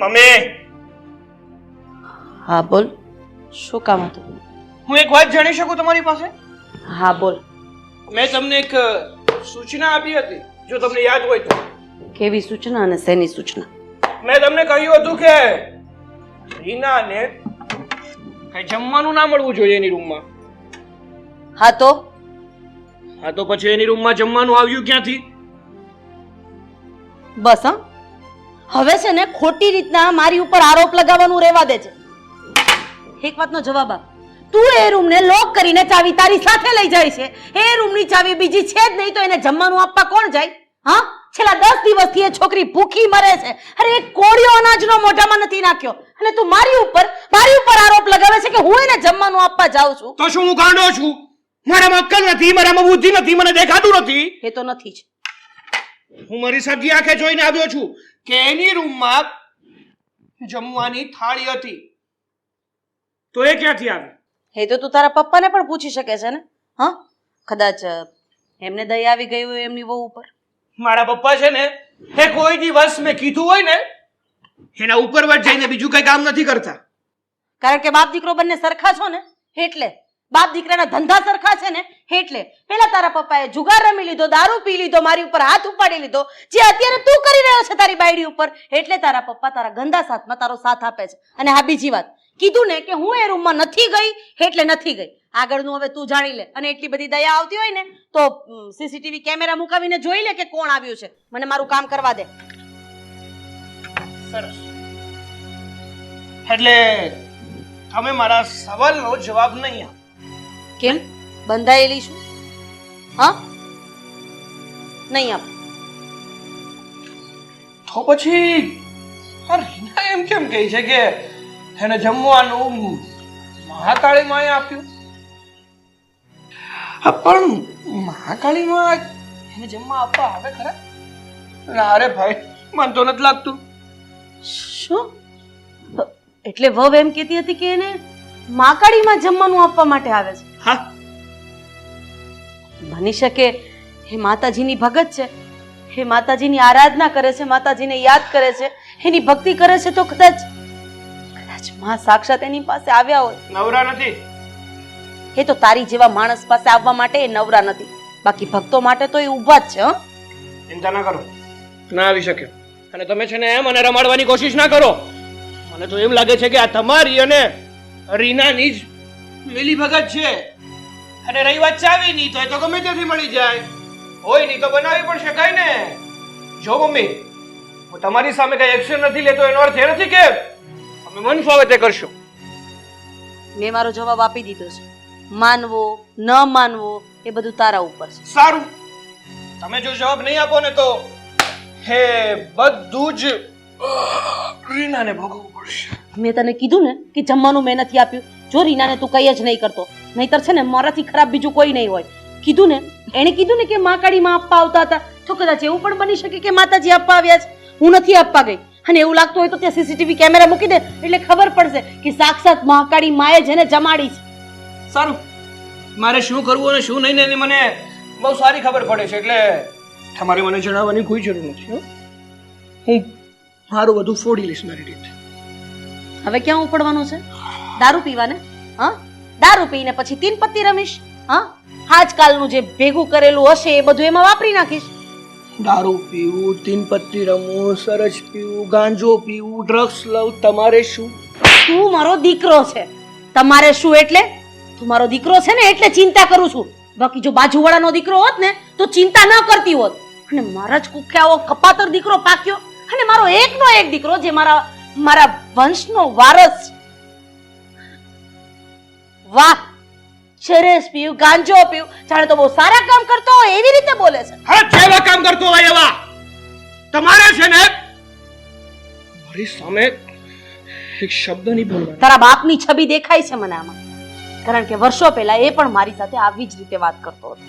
Mummy. હા બોલ. શું કામ હતું? હું એક વાત જાણી શકું તમારી પાસે? હા બોલ. મેં તમને એક સૂચના આપી હતી જો તમને યાદ હોય તો. કેવી સૂચના અને શેની સૂચના? મેં તમને કહ્યું હતું કે રીનાને કઈ જમવાનું ના મળવું જોઈએ એની રૂમમાં. હા તો? હા તો પછી એની રૂમમાં જમવાનું આવ્યું ક્યાંથી? બસ હા. હવે છે ને ખોટી રીતના મારી ઉપર આરોપ લગાવવાનું રહેવા દે છે. એક વાતનો જવાબ આપ. તું એ રૂમને લોક કરીને ચાવી તારી સાથે લઈ જાય છે. એ રૂમની ચાવી બીજી છે જ નહીં તો એને જમવાનું આપવા કોણ જાય? હા? છેલ્લા દસ દિવસથી એ છોકરી ભૂખી મરે છે. અરે એક કોળિયો અનાજનો મોઢામાં નથી નાખ્યો. અને તું મારી ઉપર મારી ઉપર આરોપ લગાવે છે કે હું એને જમવાનું આપવા જાઉં છું. તો શું હું ગાંડો છું? મારામાં અક્કલ નથી મારામાં બુદ્ધિ નથી મને દેખાતું નથી. એ તો નથી જ. હું મારી સગી આંખે જોઈને આવ્યો છું. કે એની રૂમમાં જમવાની થાળી હતી. તો એ ક્યાંથી આવી? એ તો તું તારા પપ્પાને પણ પૂછી શકે છે ને? હા? કદાચ એમને દયા આવી ગઈ હોય એમની વહુ ઉપર. મારા પપ્પા છે ને એ કોઈ દિવસ મેં કીધું હોય ને એના ઉપર જઈને બીજું કઈ કામ નથી કરતા. કારણ કે બાપ દીકરો બંને સરખા છો ને એટલે. બાપ દીકરાના ધંધા સરખા છે ને? એટલે પેલા તારા પપ્પાએ જુગાર રમી લીધો, દારૂ પી લીધો, મારી ઉપર હાથ ઉપાડી લીધો, જે અત્યારે તું કરી રહ્યો છે તારી બાયડી ઉપર, એટલે તારા પપ્પા તારા ગંદા સાથમાં તારો સાથ આપે છે. અને હા બીજી વાત, કીધું ને કે હું એ રૂમમાં નથી ગઈ, એટલે નથી ગઈ. આગળનું હવે તું જાણી લે, અને એટલી બધી દયા આવતી હોય ને, તો સીસીટીવી કેમેરા મુકાવીને જોઈ લે કે કોણ આવ્યું છે. મને મારું કામ કરવા દે. સરસ. એટલે તમે મારા સવાલનો જવાબ નહીં આપો. કેમ? બંધાયેલી છું? હા? નહીં આપ. તો પછી રીના એમ કેમ કહે છે કે એને જમવાનું મહાકાળી માએ આપ્યું? હા પણ મહાકાળી માં એને જમવા આપવા આવે ખરા? ના અરે ભાઈ મને તો નથી લાગતું. શું? એટલે વવ એમ કહેતી હતી કે એને મહાકાળીમાં જમવાનું આપવા માટે આવે છે? હા? બની શકે. હે માતાજીની ભગત છે. હે માતાજીની આરાધના કરે છે માતાજીને યાદ કરે છે. એની ભક્તિ કરે છે તો કદાચ કદાચમાં સાક્ષાત એની પાસે આવ્યા હોય. નવરા નથી. એ તો તારી જેવા માણસ પાસે આવવા માટે એ નવરા નથી. બાકી ભક્તો માટે તો એ ઊભા જ છે હં. ચિંતા ના કરો. ના આવી શક્યો અને તમે છે ને એમ મને રમાડવાની કોશિશ ના કરો. મને તો એમ લાગે છે કે આ તમારી અને રીનાની જ મિલી ભગત છે. અને રહી વાત ચાવીની તો એ તો ગમે ત્યાંથી મળી જાય. હોય નહીં તો બનાવી પણ શકાય ને. જો મમ્મી હું તમારી સામે કઈ એક્શન નથી લેતો એનો અર્થ એ નથી કે અમે મન ફાવે તે કરશો. મેં મારો જવાબ આપી દીધો છે. માનવો ન માનવો એ બધું તારા ઉપર છે. સારું. તમે જો જવાબ નહીં આપો ને તો હે બધું જ રીનાને ભોગવવું પડશે. મેં તને કીધું ને કે જમવાનું મેં નથી આપ્યું. જો રીનાને તું કઈ જ નહીં કરતો નહીતર છે ને મારાથી ખરાબ બીજું કોઈ નહીં હોય. કીધું ને એણે કીધું ને કે માકાળીમાં આપવા આવતા હતા. તો કદાચ એવું પણ બની શકે કે માતાજી આપવા આવ્યા છે. હું નથી આપવા ગઈ. અને એવું લાગતું હોય તો ત્યાં સીસીટીવી કેમેરા મૂકી દે. એટલે ખબર પડશે કે સાક્ષાત મહાકાળી માએ જેને જમાડી છે. સારું. મારે શું કરવું અને શું નહીં એની મને બહુ સારી ખબર પડે છે. એટલે તમારે મને જણાવવાની કોઈ જરૂર નથી હું. મારું બધું ફોડી લઈશ મારી રીતે. હવે ક્યાં ઉપડવાનું છે? દારૂ પીવાને? હા? દારૂ પીને પછી તીન પત્તી રમીશ હા? આજકાલનું જે ભેગું કરેલું હશે એ બધું એમાં વાપરી નાખીશ. દારૂ પીવું તીન પત્તી રમવું સરસ પીવું ગાંજો પીવું ડ્રગ્સ લઉં તમારે શું? તું મારો દીકરો છે. તમારે શું એટલે? તું મારો દીકરો છે ને એટલે ચિંતા કરું છું. બાકી જો બાજુવાળાનો દીકરો હોત ને તો ચિંતા ન કરતી હોત. અને મારા જ કુખ્યાઓ કપાતર દીકરો પાક્યો. અને મારો એકનો એક દીકરો જે મારા મારા વંશનો વારસ છે. વાહ! ચરસ પીવું ગાંજો પીવું જાણે તો બહુ સારા કામ કરતો હોય એવી રીતે બોલે છે. હા જેવા કામ કરતો હોય એવા? તમારે છે ને મારી સામે એક શબ્દ નહીં બોલવાનો તારા બાપની છબી દેખાય છે મને આમાં. કારણ કે વર્ષો પહેલા એ પણ મારી સાથે આવી જ રીતે વાત કરતો હતો.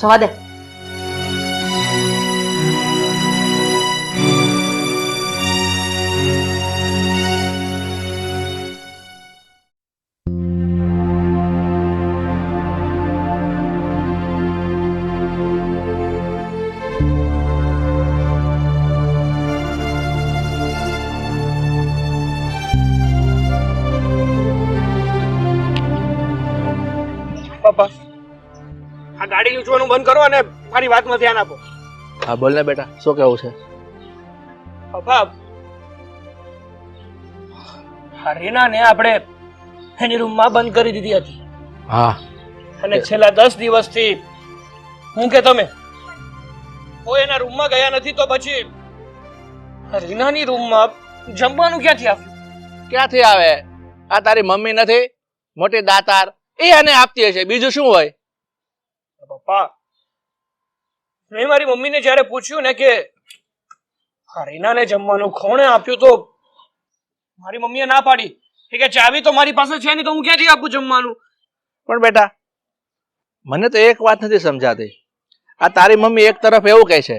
જવા દે. ગાડી લૂંટવાનું બંધ કરો અને મારી વાતમાં ધ્યાન આપો. હા બોલ ને બેટા શું કેવું છે? પપ્પા આ રીનાને આપણે એની રૂમમાં બંધ કરી દીધી હતી. હા. અને છેલ્લા દસ દિવસથી હું કે તમે કોઈ એના રૂમમાં ગયા નથી તો પછી રીનાની રૂમમાં જમવાનું ક્યાંથી આવ્યું ક્યાંથી આવે? આ તારી મમ્મી નથી? મોટી દાતાર. એ એને આપતી હશે. બીજું શું હોય? પપ્પા મેં મારી મમ્મીને જ્યારે પૂછ્યું ને કે રીનાને જમવાનું કોણે આપ્યું તો મારી મમ્મીએ ના પાડી. કે ચાવી તો મારી પાસે છે નહીં તો હું ક્યાંથી આપું જમવાનું? પણ બેટા, મને તો એક વાત નથી સમજાતી. આ તારી મમ્મી એક તરફ એવું કહે છે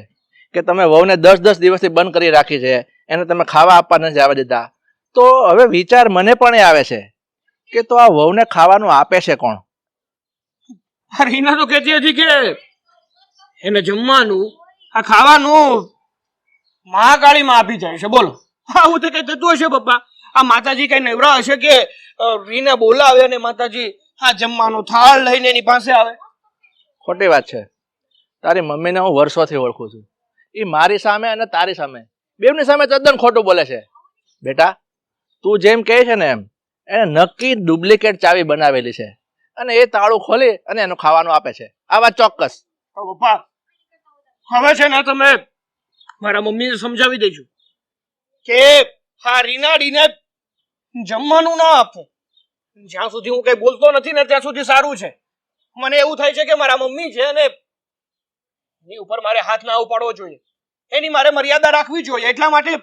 કે તમે વહુને દસ દસ દિવસથી બંધ કરી રાખી છે, એને તમે ખાવા આપવા નથી આવવા દીધા. તો હવે વિચાર મને પણ એ આવે છે કે તો આ વહુને ખાવાનું આપે છે કોણ? આ એના તો કહેતી હતી કે. એને જમવાનું, આ ખાવાનું મહાકાળીમાં આપી જાય છે. બોલો. આવું તો કઈ થતું હશે પપ્પા? આ માતાજી કઈ નવરા હશે કે રીને બોલાવે અને માતાજી આ જમવાનું થાળ લઈને એની પાસે આવે? ખોટી વાત છે. તારી મમ્મીને હું વર્ષોથી ઓળખું છું. એ મારી સામે અને તારી સામે. બેવની સામે તદ્દન ખોટું બોલે છે. બેટા, તું જેમ કહે છે ને એમ, એને નક્કી ડુપ્લિકેટ ચાવી બનાવેલી છે. અને એ તાળું ખોલી અને એનું ખાવાનું આપે છે. આ વાત ચોક્કસ. પપ્પા. હવે છે ને તમે મારા મમ્મીને સમજાવી દેજો કે હા, રીનાડીને જમવાનું ના આપો. જ્યાં સુધી હું કઈ બોલતો નથી ને ત્યાં સુધી સારું છે. મને એવું થાય છે કે મારા મમ્મી છે અને એની ઉપર મારે હાથ ના ઉપાડવો જોઈએ. એની મારે મર્યાદા રાખવી જોઈએ. એટલા માટે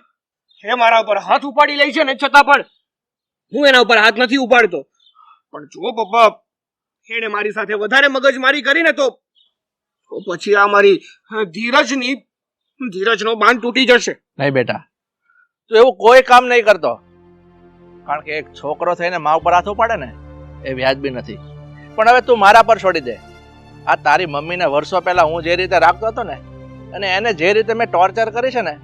એ મારા ઉપર હાથ ઉપાડી લે છે ને છતાં પણ હું એના ઉપર હાથ નથી ઉપાડતો. પણ જો પપ્પા એને મારી સાથે વધારે મગજમારી કરીને તો તો પછી આ મારી ધીરજની ધીરજનો બાંધ તૂટી જશે. નહીં બેટા. તું એવું કોઈ કામ નહીં કરતો. કારણ કે એક છોકરો થઈને મા ઉપર હાથ ઉપાડે ને એ વ્યાજબી નથી. પણ હવે તું મારા પર છોડી દે. આ તારી મમ્મીને વર્ષો પહેલા હું જે રીતે રાખતો હતો ને અને એને જે રીતે મેં ટોર્ચર કરી છે ને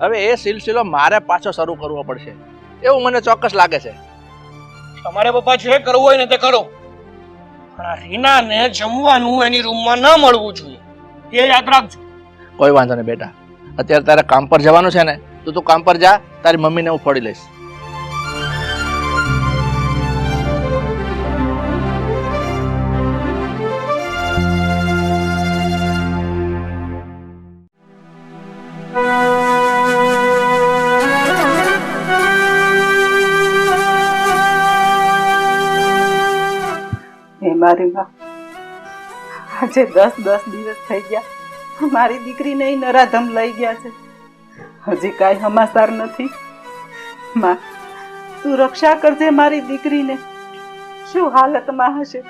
હવે એ સિલસિલો મારે પાછો શરૂ કરવો પડશે. એવું મને ચોક્કસ લાગે છે. તમારે પપ્પા જે કરવું હોય ને તે કરો. પણ આ રીનાને જમવાનું એની રૂમમાં ન મળવું જોઈએ. એ યાદ રાખજો. કોઈ વાંધો નહીં બેટા. અત્યારે તારે કામ પર જવાનું છે ને, તો તું કામ પર જા, તારી મમ્મીને હું ફોડી લઈશ. મારી માં. આજે દસ દસ દિવસ થઈ ગયા. મારી દીકરીને નરાધમ લઈ ગયા છે. હજી કાંઈ હમાસાર નથી. માં, તું રક્ષા કરજે મારી દીકરીને. શું હાલતમાં હશે?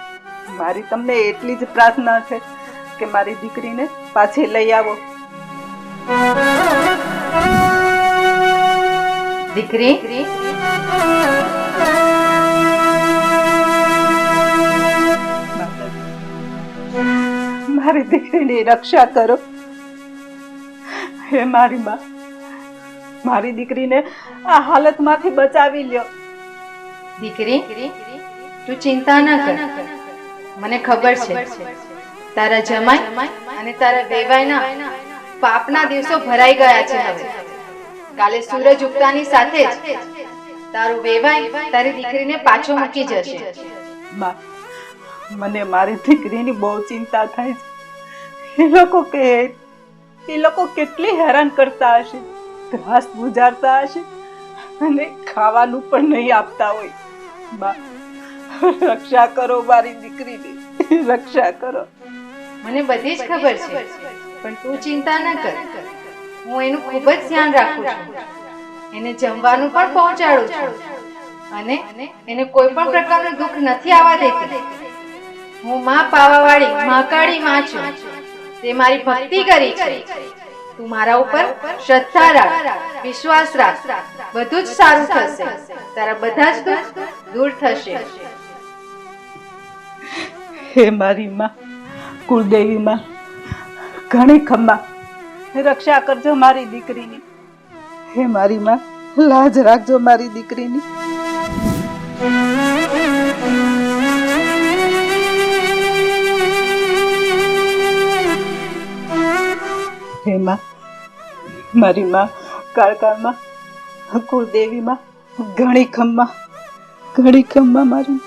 મારી તમને એટલી જ પ્રાર્થના છે કે મારી દીકરીને પાછી લઈ આવો. દીકરી? દીકરીની રક્ષા કરો. હે મારી માં મારી દીકરીને આ હાલતમાંથી બચાવી લ્યો. દીકરી તું ચિંતા ન કર. મને ખબર છે તારા જમાઈ અને તારા દેવાયના પાપના દિવસો ભરાઈ ગયા છે હવે. કાલે સૂરજ ઉગતાની સાથે જ તારું વેવાય તારી દીકરીને પાછો મૂકી જશે. માં મને મારી દીકરીની બહુ ચિંતા થાય છે. એ લોકો કે, એ લોકો કેટલી હેરાન કરતા હશે ત્રાસ ગુજારતા હશે અને ખાવાનું પણ નહીં આપતા હોય. બા, રક્ષા કરો મારી દીકરીની, રક્ષા કરો. મને બધી જ ખબર છે, પણ તું ચિંતા ન કર. હું એનું ખૂબ જ ધ્યાન રાખું છું. એને જમવાનું પણ પહોંચાડું છું. અને એને કોઈ પણ પ્રકારનું દુઃખ નથી આવવા દેતી. હું માં પાવાવાળી મહાકાળી માં છું. તે મારી ભક્તિ કરી છે. તું મારા ઉપર શ્રદ્ધા રાખ, વિશ્વાસ રાખ. બધું જ સારું થશે. તારા બધા જ દુઃખ દૂર થશે. હે મારી માં, કુળદેવી માં, ઘણી ખમ્મા રક્ષા કરજો મારી દીકરીની. હે મારી માં, લાજ રાખજો મારી દીકરીની. હે માં મારી માં કાળકાળમાં કુળદેવીમાં ઘણી ખમ્મા ઘણી ખમ્મા મારી